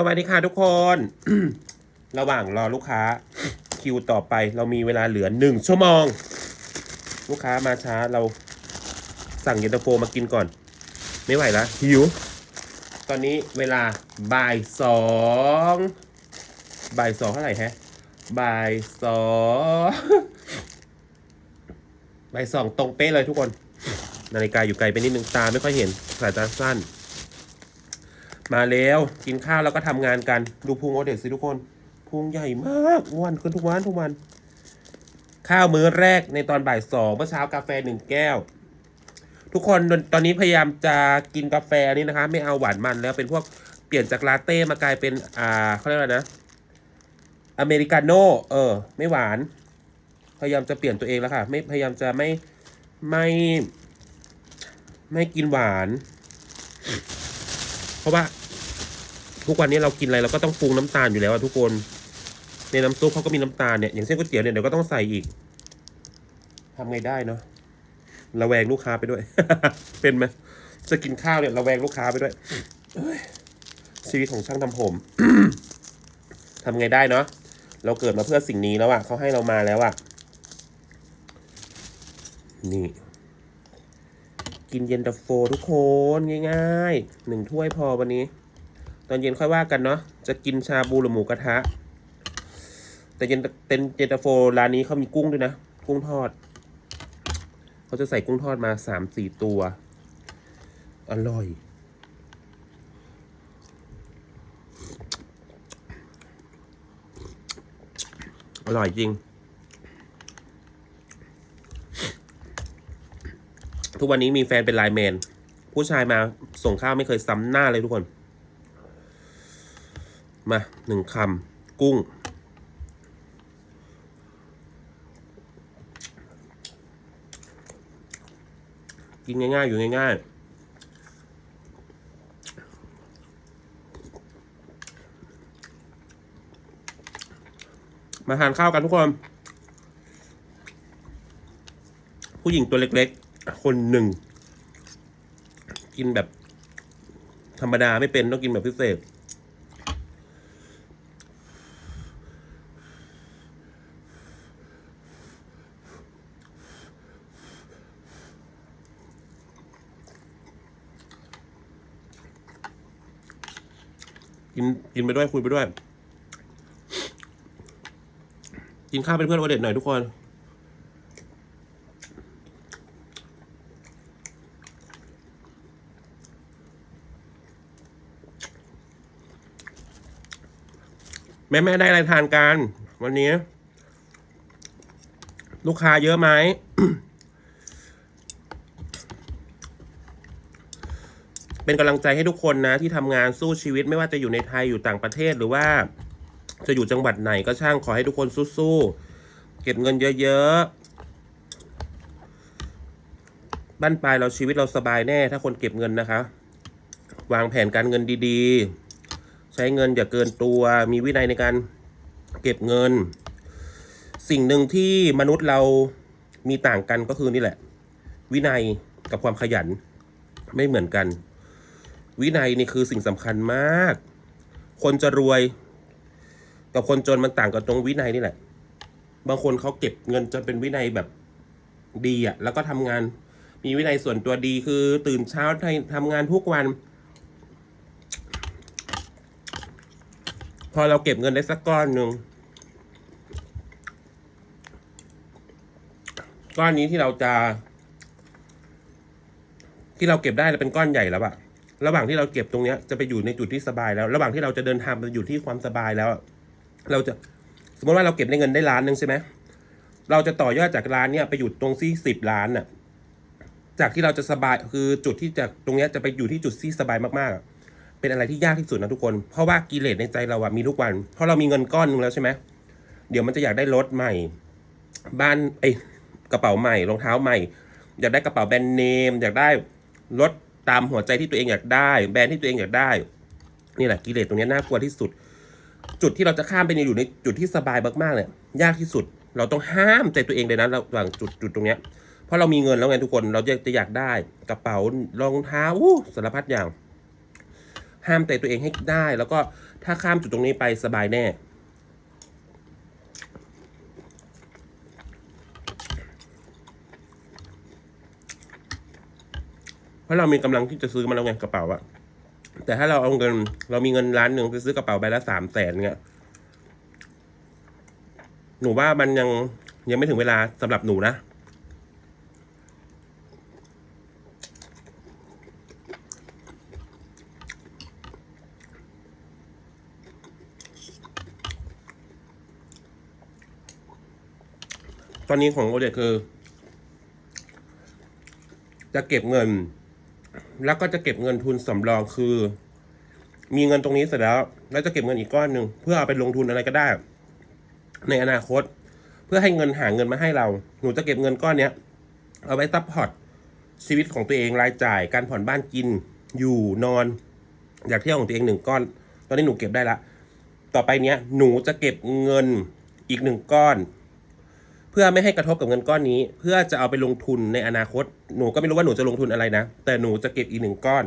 สวัสดีค่ะทุกคน ระหว่างรอลูกค้าคิวต่อไป เรามีเวลาเหลือหนึ่งชั่วโมง ลูกค้ามาช้าเราสั่งเย็นตาโฟมากินก่อน ไม่ไหวแล้วหิว ตอนนี้เวลาบ่ายสองบ่ายสองเท่าไหร่ฮะบ่ายสองบ่ายสองตรงเป๊ะเลยทุกคน นาฬิกาอยู่ไกลไปนิดนึงตาไม่ค่อยเห็นสายตาสั้น มาแล้วกินข้าวแล้วก็ทำงานกันดูพุงโอเดตสิทุกคนพุงใหญ่มากอ้วนขึ้นทุกวันทุกวัน ข้าวมื้อแรกในตอนบ่ายสองเมื่อเช้ากาแฟหนึ่งแก้ว ทุกคนตอนนี้พยายามจะกินกาแฟนี่นะคะ ไม่เอาหวานมันแล้วเป็นพวกเปลี่ยนจากลาเต้มากลายเป็นอ่าเขาเรียกว่านะ อเมริกาโน่เออ ไม่หวาน พยายามจะเปลี่ยนตัวเองแล้วค่ะ ไม่พยายามจะไม่ไม่ไม่กินหวาน เพราะว่า ทุกวันนี้เรากินอะไรเราก็ต้องปรุงน้ำตาลอยู่แล้วทุกคน ในน้ำซุปเขาก็มีน้ำตาลเนี่ยอย่างเช่นก๋วยเตี๋ยวเนี่ยเดี๋ยวก็ต้องใส่อีกทำไงได้เนาะระแวงลูกค้าไปด้วย เป็นไหมจะกินข้าวเนี่ยระแวงลูกค้าไปด้วยชีวิตของช่างทำผมทำไงได้เนาะเราเกิดมาเพื่อสิ่งนี้แล้วอะเขาให้เรามาแล้วอะ นี่ กินเย็นตาโฟทุกคนง่ายๆหนึ่งถ้วยพอวันนี้ ตอนเย็นค่อยว่ากันเนาะจะกินชาบูหรือหมูกระทะ แต่เย็นเต็นเย็นตาโฟร้านนี้เขามีกุ้งด้วยนะ กุ้งทอด เขาจะใส่กุ้งทอดมาสามสี่ตัว อร่อย อร่อยจริง ทุกวันนี้มีแฟนเป็นไลน์แมน ผู้ชายมาส่งข้าวไม่เคยซ้ำหน้าเลยทุกคน มาหนึ่งคำกุ้ง กินง่ายๆ อยู่ง่ายๆมาทานข้าวกันทุกคน ผู้หญิงตัวเล็กๆ คนหนึ่ง กินแบบ ธรรมดาไม่เป็นต้องกินแบบพิเศษ กินกินไปด้วยคุยไปด้วย กินข้าวเป็นเพื่อนวันเด็ดหน่อยทุกคน แม่แม่ได้อะไรทานกัน วันนี้ ลูกค้าเยอะไหม เป็นกำลังใจให้ทุกคนนะ ที่ทำงานสู้ชีวิตไม่ว่าจะอยู่ในไทยอยู่ต่างประเทศหรือว่า จะอยู่จังหวัดไหนก็ช่างขอให้ทุกคนสู้ๆเก็บเงินเยอะๆบ้านปลายเราชีวิตเราสบายแน่ ถ้าคนเก็บเงินนะคะ วางแผนการเงินดีๆ ใช้เงินอย่าเกินตัวมีวินัยในการเก็บเงิน สิ่งหนึ่งที่มนุษย์เรามีต่างกันก็คือนี่แหละ วินัยกับความขยันไม่เหมือนกัน วินัยนี่คือสิ่งสำคัญมาก คนจะรวย กับคนจนมันต่างกันตรงวินัยนี่แหละ บางคนเขาเก็บเงินจนเป็นวินัยแบบดีอะแล้วก็ทำงาน มีวินัยส่วนตัวดีคือตื่นเช้าทำงานทุกวัน พอเราเก็บเงินได้สักก้อนหนึ่งก้อนนี้ที่เราจะ ที่เราเก็บได้เป็นก้อนใหญ่แล้วอะ ระหว่างที่เราเก็บตรงเนี้ยจะไปอยู่ในจุดที่สบายแล้ว ระหว่างที่เราจะเดินทางไปอยู่ที่ความสบายแล้ว เราจะสมมติว่าเราเก็บได้เงินได้ล้านหนึ่งใช่ไหมเราจะต่อยอดจากล้านเนี้ยไปอยู่ตรงที่สิบล้านอะจากที่เราจะสบายคือจุดที่จากตรงเนี้ยจะไปอยู่ที่จุดที่สบายมากๆ เป็นอะไรที่ยากที่สุดนะทุกคน เพราะว่ากิเลสในใจเราอะมีทุกวัน เพราะเรามีเงินก้อนนึงแล้วใช่ไหมเดี๋ยวมันจะอยากได้รถใหม่ บ้านไอ้ยกระเป๋าใหม่รองเท้าใหม่ อยากได้กระเป๋าแบรนด์เนม อยากได้รถ ตามหัวใจที่ตัวเองอยากได้ แบรนด์ที่ตัวเองอยากได้ นี่แหละกิเลสตรงนี้น่ากลัวที่สุด จุดที่เราจะข้ามไปอยู่ในจุดที่สบายมากๆเนี่ยยากที่สุด เราต้องห้ามใจตัวเองเลยนะระหว่างจุดจุดตรงเนี้ยเพราะเรามีเงินแล้วไงทุกคนเราจะจะอยากได้ กระเป๋ารองเท้าอู้สารพัดอย่าง ห้ามใจตัวเองให้ได้ แล้วก็ถ้าข้ามจุดตรงนี้ไปสบายแน่ เพราะเรามีกำลังที่จะซื้อมันแล้วไงกระเป๋าอะแต่ถ้าเราเอาเงิน เรามีเงินล้านหนึ่งไปซื้อกระเป๋าใบละสามแสนเงี้ยหนูว่ามันยังยังไม่ถึงเวลาสำหรับหนูนะตอนนี้ของโอเดตคือ จะเก็บเงิน แล้วก็จะเก็บเงินทุนสำรองคือ มีเงินตรงนี้เสร็จแล้ว แล้วจะเก็บเงินอีกก้อนหนึ่งเพื่อเอาไปลงทุนอะไรก็ได้ ในอนาคต เพื่อให้เงินหาเงินมาให้เรา หนูจะเก็บเงินก้อนเนี้ย เอาไว้ซัพพอร์ตชีวิตของตัวเองรายจ่าย การผ่อนบ้านกิน อยู่นอน อยากเที่ยวของตัวเองหนึ่งก้อน ตอนนี้หนูเก็บได้ละ ต่อไปเนี้ยหนูจะเก็บเงินอีกหนึ่งก้อน พื่อไม่ให้กระทบกับเงินก้อนนี้ เพื่อจะเอาไปลงทุนในอนาคต หนูก็ไม่รู้ว่าหนูจะลงทุนอะไรนะ แต่หนูจะเก็บอีกหนึ่งก้อน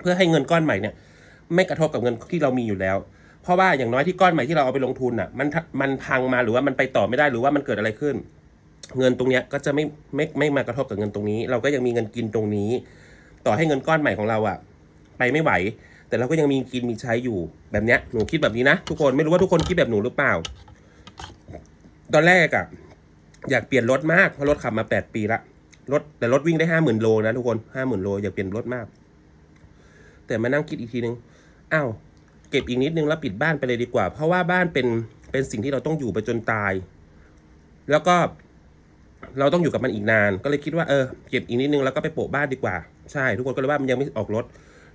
เพื่อให้เงินก้อนใหม่เนี่ยไม่กระทบกับเงินที่เรามีอยู่แล้ว เพราะว่าอย่างน้อยที่ก้อนใหม่ที่เราเอาไปลงทุนอะมันมันพังมาหรือว่ามันไปต่อไม่ได้หรือว่ามันเกิดอะไรขึ้น เงินตรงเนี้ยก็จะไม่ไม่ไม่มากระทบกับเงินตรงนี้ เราก็ยังมีเงินกินตรงนี้ ต่อให้เงินก้อนใหม่ของเราอะ ไปไม่ไหว แต่เราก็ยังมีกินมีใช้อยู่แบบเนี้ยหนูคิดแบบนี้นะทุกคนไม่รู้ว่าทุกคนคิดแบบหนูหรือเปล่า ตอนแรกอะ อยากเปลี่ยนรถมากเพราะรถขับมาแปดปีละรถแต่รถวิ่งได้ห้าหมื่นโลนะทุกคนห้าหมื่นโลอยากเปลี่ยนรถมาก แต่มานั่งคิดอีกทีนึงอ้าวเก็บอีกนิดนึงแล้วปิดบ้านไปเลยดีกว่า เพราะว่าบ้านเป็นเป็นสิ่งที่เราต้องอยู่ไปจนตาย แล้วก็เราต้องอยู่กับมันอีกนาน ก็เลยคิดว่าเออเก็บอีกนิดนึงแล้วก็ไปโปะบ้านดีกว่า ใช่ทุกคนก็เลยว่ามันยังไม่ออกรถ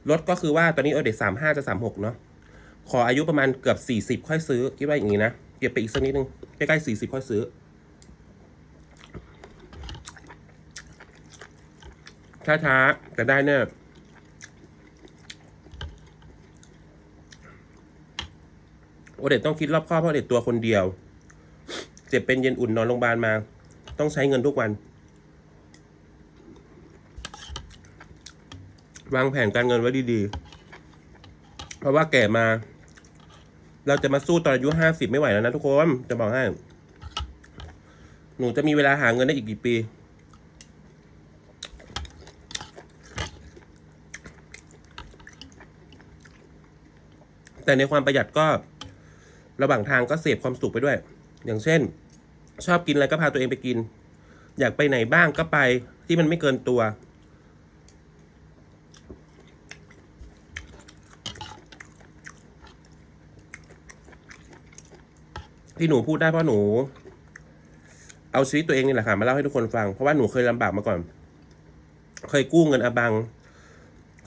รถก็คือว่าตอนนี้เออเด็กสามห้าจะสามหกเนาะขออายุประมาณเกือบสี่สิบค่อยซื้อคิดว่าอย่างนี้นะเก็บไปอีกสักนิดนึงใกล้ๆสี่สิบค่อยซื้อ ช้าๆแต่ได้เนี่ยโอเด็ดต้องคิดรอบคอบเพราะโอเด็ดตัวคนเดียว เจ็บเป็นเย็นอุ่นนอนโรงพยาบาลมา ต้องใช้เงินทุกวัน วางแผนการเงินไว้ดีๆ เพราะว่าแก่มา เราจะมาสู้ตอนอายุห้าสิบไม่ไหวแล้วนะทุกคน จะบอกให้ หนูจะมีเวลาหาเงินได้อีกกี่ปี แต่ในความประหยัดก็ระหว่างทางก็เสพความสุขไปด้วย อย่างเช่น ชอบกินอะไรก็พาตัวเองไปกิน อยากไปไหนบ้างก็ไปที่มันไม่เกินตัว ที่หนูพูดได้เพราะหนู เอาชีวิตตัวเองนี่แหละค่ะมาเล่าให้ทุกคนฟัง เพราะว่าหนูเคยลำบากมาก่อน เคยกู้เงินอบัง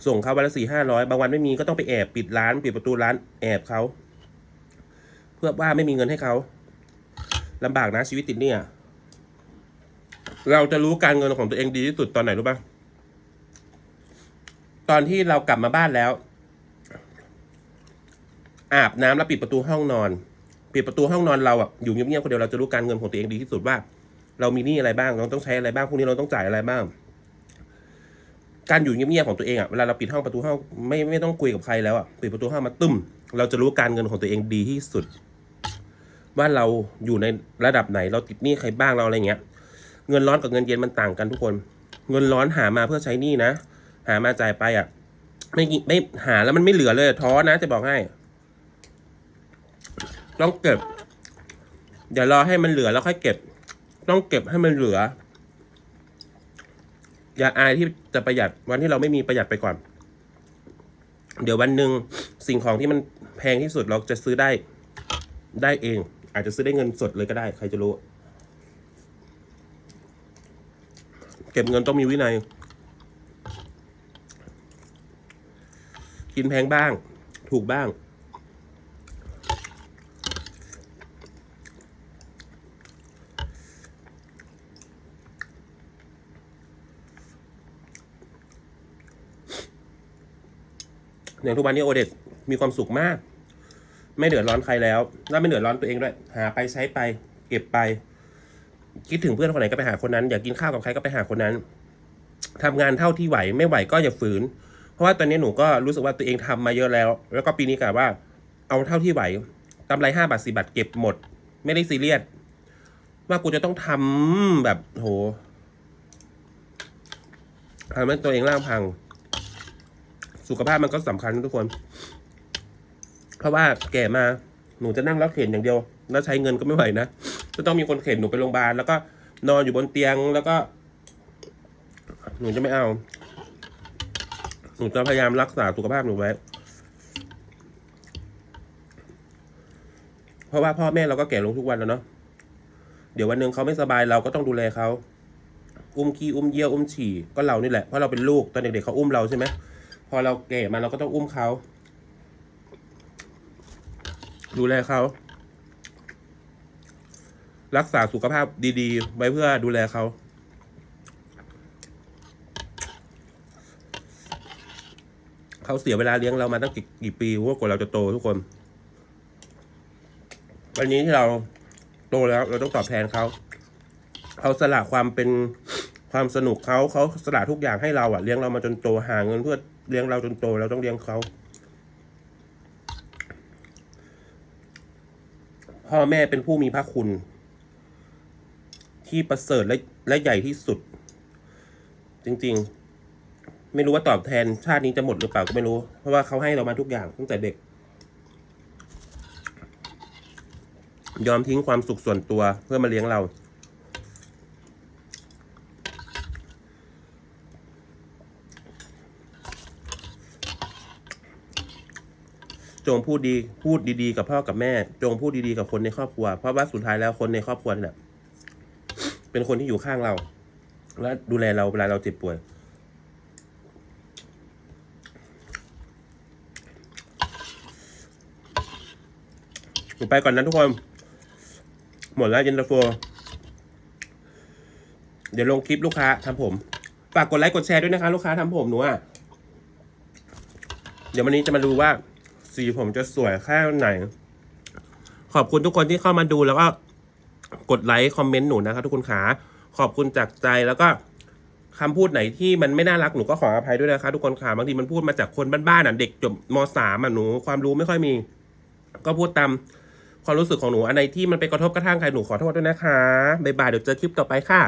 ส่งเขาวันละสี่ห้าร้อยบางวันไม่มีก็ต้องไปแอบปิดร้าน ปิดประตูร้านแอบเขาเพื่อว่าไม่มีเงินให้เขาลำบากนะชีวิตติดเนี่ย เราจะรู้การเงินของตัวเองดีที่สุดตอนไหนรู้ปะตอนที่เรากลับมาบ้านแล้ว อาบน้ำแล้วปิดประตูห้องนอนปิดประตูห้องนอนเราอะอยู่เงียบๆคนเดียวเราจะรู้การเงินของตัวเองดีที่สุดว่า เรามีหนี้อะไรบ้างเราต้องใช้อะไรบ้างพวกนี้เราต้องจ่ายอะไรบ้าง การอยู่เงียบๆของตัวเองอะเวลาเราปิดห้องประตูห้องไม่ไม่ต้องคุยกับใครแล้วอะปิดประตูห้องมาตึ้ม เราจะรู้การเงินของตัวเองดีที่สุด ว่าเราอยู่ในระดับไหน เราติดหนี้ใครบ้างเราอะไรเงี้ย เงินร้อนกับเงินเย็นมันต่างกันทุกคน เงินร้อนหามาเพื่อใช้หนี้นะ หามาจ่ายไปอะไม่ไม่หาแล้วมันไม่เหลือเลยท้อนะจะบอกให้ต้องเก็บอย่ารอให้มันเหลือแล้วค่อยเก็บ ต้องเก็บให้มันเหลือ อย่าอายที่จะประหยัดวันที่เราไม่มีประหยัดไปก่อน เดี๋ยววันหนึ่งสิ่งของที่มันแพงที่สุดเราจะซื้อได้ได้เอง อาจจะซื้อได้เงินสดเลยก็ได้ ใครจะรู้ เก็บเงินต้องมีวินัย กินแพงบ้าง ถูกบ้าง อย่างทุกวันนี้โอเดตมีความสุขมาก ไม่เดือดร้อนใครแล้ว แล้วไม่เดือดร้อนตัวเองด้วย หาไปใช้ไป เก็บไป คิดถึงเพื่อนคนไหนก็ไปหาคนนั้น อยากกินข้าวกับใครก็ไปหาคนนั้นทำงานเท่าที่ไหว ไม่ไหวก็อย่าฝืน เพราะว่าตอนนี้หนูก็รู้สึกว่าตัวเองทำมาเยอะแล้ว แล้วก็ปีนี้กะว่า เอาเท่าที่ไหวกำไรห้าบาทสี่บาทเก็บหมด ไม่ได้ซีเรียสว่ากูจะต้องทำแบบโหทำให้ตัวเองร่างพัง สุขภาพมันก็สำคัญทุกคน เพราะว่าแก่มาหนูจะนั่งรับเข็นอย่างเดียว แล้วใช้เงินก็ไม่ไหวนะจะต้องมีคนเข็นหนูไปโรงพยาบาลแล้วก็นอนอยู่บนเตียงแล้วก็ หนูจะไม่เอา หนูจะพยายามรักษาสุขภาพหนูไว้ เพราะว่าพ่อแม่เราก็แก่ลงทุกวันแล้วเนาะเดี๋ยววันหนึ่งเขาไม่สบายเราก็ต้องดูแลเขาอุ้มขี้อุ้มเยี่ยวอุ้มฉี่ก็เรานี่แหละเพราะเราเป็นลูกตอนเด็กๆเขาอุ้มเราใช่ไหม พอเราแก่มาเราก็ต้องอุ้มเขาดูแลเขารักษาสุขภาพดีๆ ไว้เพื่อดูแลเขาเขาเสียเวลาเลี้ยงเรามาตั้งกี่กี่ปีว่ากว่าเราจะโตทุกคน วันนี้ที่เราโตแล้วเราต้องตอบแทนเขาเขาสละความเป็นความสนุกเขาเขาสละทุกอย่างให้เราอะเลี้ยงเรามาจนโตหาเงินเพื่อ เลี้ยงเราจนโตเราต้องเลี้ยงเขา พ่อแม่เป็นผู้มีพระคุณ ที่ประเสริฐและและใหญ่ที่สุด จริงๆ ไม่รู้ว่าตอบแทนชาตินี้จะหมดหรือเปล่าก็ไม่รู้ เพราะว่าเขาให้เรามาทุกอย่างตั้งแต่เด็ก ยอมทิ้งความสุขส่วนตัวเพื่อมาเลี้ยงเรา จงพูดดีพูดดีๆ กับพ่อกับแม่ จงพูดดีๆกับคนในครอบครัว เพราะว่าสุดท้ายแล้วคนในครอบครัวนี่แหละเป็นคนที่อยู่ข้างเรา และดูแลเราเวลาเราเจ็บป่วยหนูไปก่อนนะทุกคน หมดแล้วเย็นตาโฟเดี๋ยวลงคลิปลูกค้าทำผม ฝากกดไลค์กดแชร์ด้วยนะคะ ลูกค้าทำผมหนูอะ เดี๋ยววันนี้จะมาดูว่า สีผมจะสวยแค่ไหน ขอบคุณทุกคนที่เข้ามาดูแล้วก็กดไลค์คอมเมนต์หนูนะครับทุกคนขาขอบคุณจากใจแล้วก็คำพูดไหนที่มันไม่น่ารักหนูก็ขออภัยด้วยนะคะทุกคนขาบางทีมันพูดมาจากคนบ้านๆอะเด็กจบมสามอะหนูความรู้ไม่ค่อยมี ก็พูดตามความรู้สึกของหนูอันไหนที่มันไปกระทบกระทั่งใครหนูขอโทษด้วยนะคะบ๊ายบายเดี๋ยวเจอคลิปต่อไปค่ะ